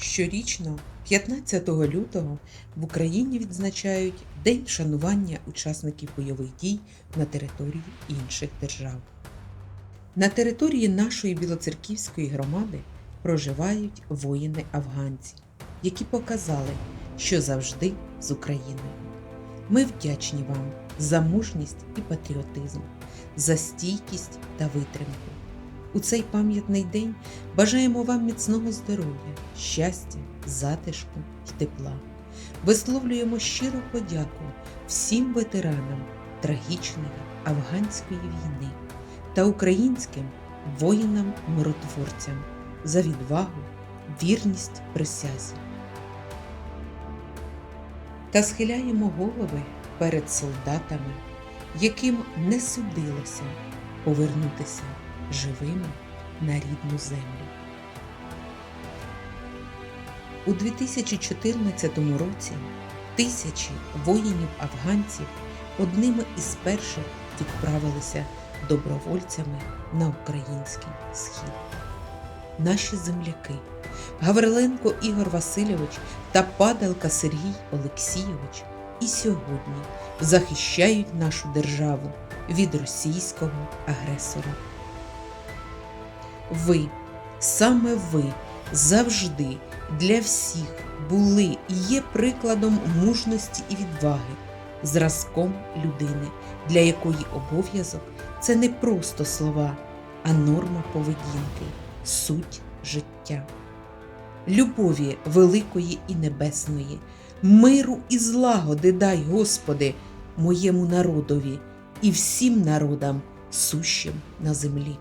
Щорічно, 15 лютого, в Україні відзначають День вшанування учасників бойових дій на території інших держав. На території нашої білоцерківської громади проживають воїни-афганці, які показали, що завжди з Україною. Ми вдячні вам за мужність і патріотизм, за стійкість та витримку. У цей пам'ятний день бажаємо вам міцного здоров'я, щастя, затишку й тепла. Висловлюємо щиру подяку всім ветеранам трагічної афганської війни та українським воїнам-миротворцям за відвагу, вірність присязі. Та схиляємо голови перед солдатами, яким не судилося повернутися живими на рідну землю. У 2014 році тисячі воїнів-афганців одними із перших відправилися добровольцями на український схід. Наші земляки Гавриленко Ігор Васильович та Падалка Сергій Олексійович і сьогодні захищають нашу державу від російського агресора. Ви, саме ви, завжди для всіх були і є прикладом мужності і відваги, зразком людини, для якої обов'язок це не просто слова, а норма поведінки, суть життя. Любові великої і небесної, миру і злагоди дай, Господи, моєму народові і всім народам, сущим на землі.